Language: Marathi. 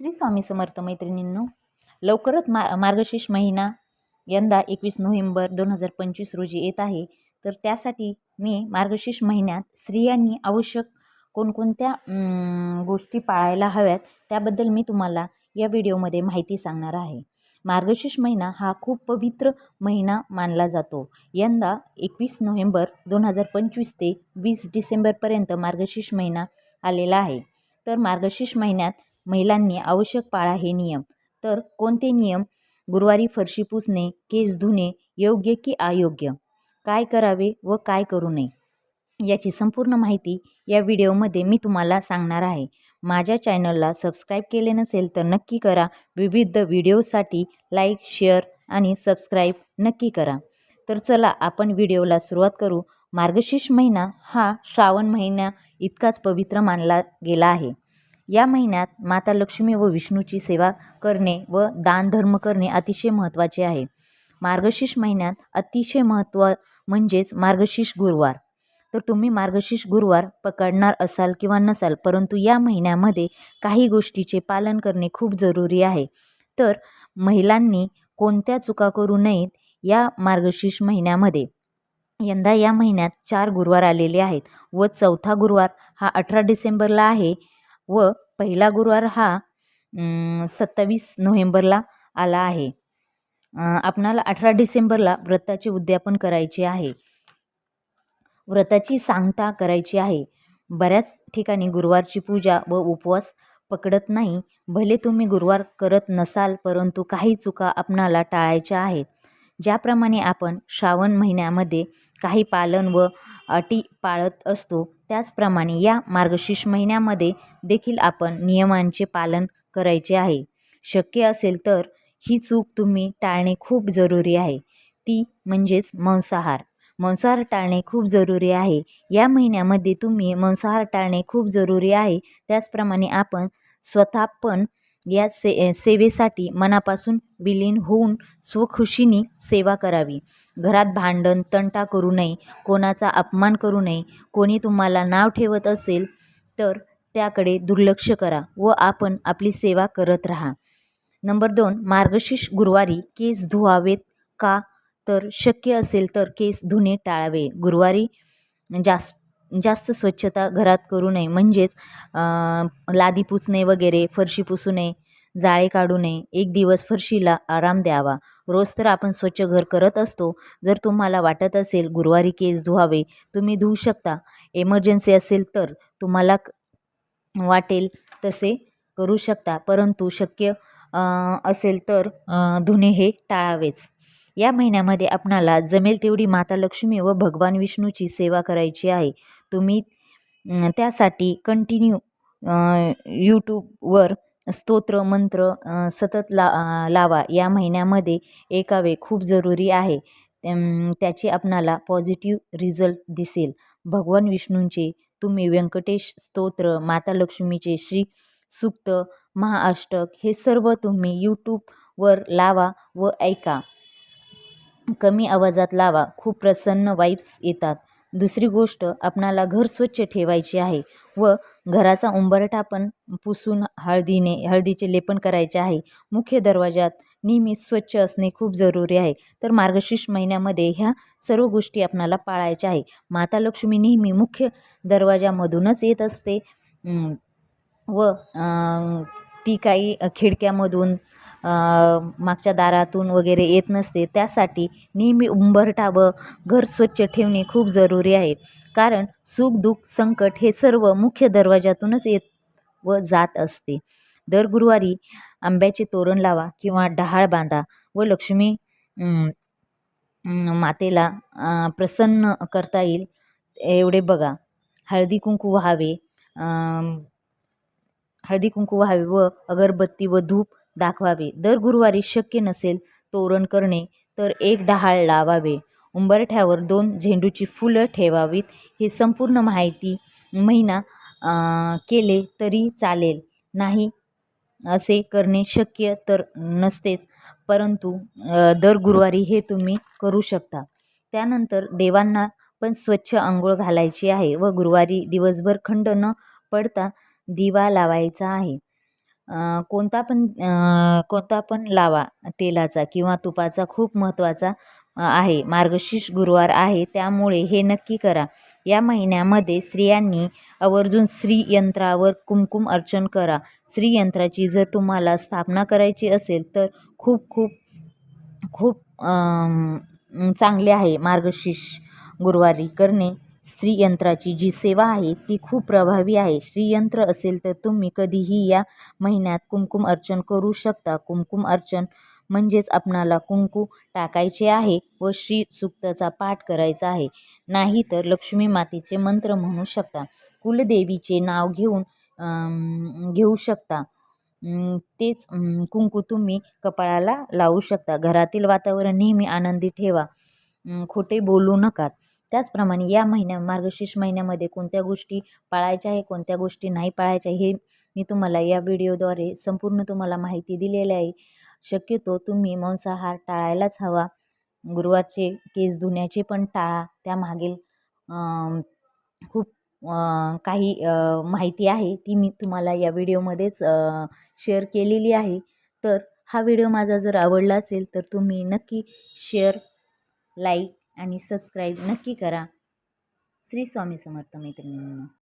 श्री स्वामी समर्थ मैत्रिणींनो लवकरच मा मार्गशीर्ष महिना यंदा एकवीस नोव्हेंबर दोन हजार पंचवीस रोजी येत आहे. तर त्यासाठी मी मार्गशीर्ष महिन्यात स्त्रियांनी आवश्यक कोणकोणत्या गोष्टी पाळायला हव्यात त्याबद्दल मी तुम्हाला या व्हिडिओमध्ये माहिती सांगणार आहे. मार्गशीर्ष महिना हा खूप पवित्र महिना मानला जातो. यंदा एकवीस नोव्हेंबर दोन हजार पंचवीस ते वीस डिसेंबरपर्यंत मार्गशीर्ष महिना आलेला आहे. तर मार्गशीर्ष महिन्यात महिलांनी आवश्यक पाळा हे नियम. तर कोणते नियम? गुरुवारी फरशी पुसणे केस धुणे योग्य की अयोग्य? काय करावे व काय करू नये? याची संपूर्ण माहिती या व्हिडिओमध्ये मी तुम्हाला सांगणार आहे. माझ्या चॅनलला सबस्क्राईब केले नसेल तर नक्की करा. विविध व्हिडिओसाठी लाईक शेअर आणि सबस्क्राईब नक्की करा. तर चला आपण व्हिडिओला सुरुवात करू. मार्गशीर्ष महिना हा श्रावण महिना इतकाच पवित्र मानला गेला आहे. या महिन्यात माता लक्ष्मी व विष्णूची सेवा करणे व दानधर्म करणे अतिशय महत्त्वाचे आहे. मार्गशीर्ष महिन्यात अतिशय महत्त्व म्हणजेच मार्गशीर्ष गुरुवार. तर तुम्ही मार्गशीर्ष गुरुवार पकडणार असाल किंवा नसाल परंतु या महिन्यामध्ये काही गोष्टीचे पालन करणे खूप जरुरी आहे. तर महिलांनी कोणत्या चुका करू नयेत या मार्गशीर्ष महिन्यामध्ये. यंदा या महिन्यात चार गुरुवार आलेले आहेत व चौथा गुरुवार हा अठरा डिसेंबरला आहे. व पहिला गुरुवार हा सत्तावीस नोव्हेंबरला आला आहे. आपणाला अठरा डिसेंबरला व्रताचे उद्यापन करायचे आहे. व्रताची सांगता करायची आहे. बऱ्याच ठिकाणी गुरुवारची पूजा व उपवास पकडत नाही. भले तुम्ही गुरुवार करत नसाल परंतु काही चुका आपणाला टाळायच्या आहेत. ज्याप्रमाणे आपण श्रावण महिन्यामध्ये काही पालन व अटी पाळत असतो. त्याचप्रमाणे या मार्गशीर्ष महिन्यामध्ये देखील आपण नियमांचे पालन करायचे आहे. शक्य असेल तर ही चूक तुम्ही टाळणे खूप जरुरी आहे. ती म्हणजेच मांसाहार. मांसाहार टाळणे खूप जरुरी आहे. या महिन्यामध्ये तुम्ही मांसाहार टाळणे खूप जरुरी आहे. त्याचप्रमाणे आपण स्वतः पण या से सेवेसाठी मनापासून विलीन होऊन स्वखुशीने सेवा करावी. घरात भांडण तंटा करू नये कोणाचा अपमान करू नये कोणी तुम्हाला नाव ठेवत असेल तर त्याकडे दुर्लक्ष करा व आपण आपली सेवा करत राहा. नंबर दोन मार्गशीर्ष गुरुवारी केस धुवावेत का? तर शक्य असेल तर केस धुणे टाळावे. गुरुवारी जास्त जास्त स्वच्छता घरात करू नये. म्हणजेच लादी पुसणे वगैरे फरशी पुसू नये. जाळे काढू नये. एक दिवस फरशीला आराम द्यावा. रोज तर आपण स्वच्छ घर करत असतो. जर तुम्हाला वाटत असेल गुरुवारी केस धुवावे तुम्ही धुवू शकता. एमर्जन्सी असेल तर तुम्हाला वाटेल तसे करू शकता. परंतु शक्य असेल तर धुणे हे टाळावेच. या महिन्यामध्ये आपणाला जमेल तेवढी माता लक्ष्मी व भगवान विष्णूची सेवा करायची आहे. तुम्ही त्यासाठी कंटिन्यू यूट्यूबवर स्तोत्र मंत्र सतत ला लावा या महिन्यामध्ये एकावे खूप जरुरी आहे. त्याचे आपणाला पॉझिटिव्ह रिझल्ट दिसेल. भगवान विष्णूंचे तुम्ही व्यंकटेश स्तोत्र माता लक्ष्मीचे श्री सूक्त महाअष्टक हे सर्व तुम्ही यूट्यूबवर लावा व ऐका. कमी आवाजात लावा खूप प्रसन्न वाईब्स येतात. दुसरी गोष्ट आपणाला घर स्वच्छ ठेवायची आहे व घराचा उंबरठा पण पुसून हळदीने हळदीचे लेपन करायचे आहे. मुख्य दरवाजात नेहमी स्वच्छ असणे खूप जरुरी आहे. तर मार्गशीर्ष महिन्यामध्ये ह्या सर्व गोष्टी आपणाला पाळायच्या आहे. माता लक्ष्मी नेहमी मुख्य दरवाजामधूनच येत असते. व ती काही खिडक्यामधून मागच्या दारातून वगैरे येत नसते. त्यासाठी नेहमी उंबरठा व घर स्वच्छ ठेवणे खूप जरुरी आहे. कारण सुख दुःख संकट हे सर्व मुख्य दरवाजातूनच येत व जात असते. दर गुरुवारी आंब्याचे तोरण लावा किंवा डहाळ बांधा व लक्ष्मी मातेला प्रसन्न करता येईल एवढे बघा. हळदी कुंकू व्हावे हळदी कुंकू व्हावे व अगरबत्ती व धूप दाखवावे. दर गुरुवारी शक्य नसेल तोरण करणे तर एक डहाळ लावावे. उंबरठ्यावर दोन झेंडूची फुलं ठेवावीत ही संपूर्ण माहिती महिना केले तरी चालेल. नाही असे करणे शक्य तर नसतेच परंतु दर गुरुवारी हे तुम्ही करू शकता. त्यानंतर देवांना पण स्वच्छ आंघोळ घालायची आहे व गुरुवारी दिवसभर खंड न पडता दिवा लावायचा आहे. कोणता पण कोणता पण लावा तेलाचा किंवा तुपाचा खूप महत्त्वाचा आहे. मार्गशीर्ष गुरुवार आहे. त्यामुळे हे नक्की करा. या महिन्यामध्ये स्त्रियांनी आवर्जून श्रीयंत्रावर कुमकुम अर्चन करा. श्रीयंत्राची जर तुम्हाला स्थापना करायची असेल तर खूप खूप खूप चांगले आहे मार्गशीर्ष गुरुवारी करणे. श्रीयंत्राची जी सेवा आहे ती खूप प्रभावी आहे. श्रीयंत्र असेल तर तुम्ही कधीही या महिन्यात कुमकुम अर्चन करू शकता. कुमकुम अर्चन म्हणजेच आपणाला कुंकू टाकायचे आहे व श्री सुक्ताचा पाठ करायचा आहे. नाही तर लक्ष्मी मातेचे मंत्र म्हणू शकता. कुलदेवीचे नाव घेऊन घेऊ शकता. तेच कुंकू तुम्ही कपाळाला लावू शकता. घरातील वातावरण नेहमी आनंदी ठेवा. खोटे बोलू नका. त्याचप्रमाणे या महिन्या मार्गशीर्ष महिन्यामध्ये कोणत्या गोष्टी पाळायच्या आहे कोणत्या गोष्टी नाही पाळायच्या हे मी तुम्हाला या व्हिडिओद्वारे संपूर्ण तुम्हाला माहिती दिलेली आहे. शक्यतो तुम्ही मांसाहार टाळायलाच हवा. गुरुवारचे केस धुण्याचे पण टाळा. त्यामागील खूप काही माहिती आहे ती मी तुम्हाला या व्हिडिओमध्येच शेअर केलेली आहे. तर हा व्हिडिओ माझा जर आवडला असेल तर तुम्ही नक्की शेअर लाईक आणि सबस्क्राईब नक्की करा. श्री स्वामी समर्थ मैत्रिणींना.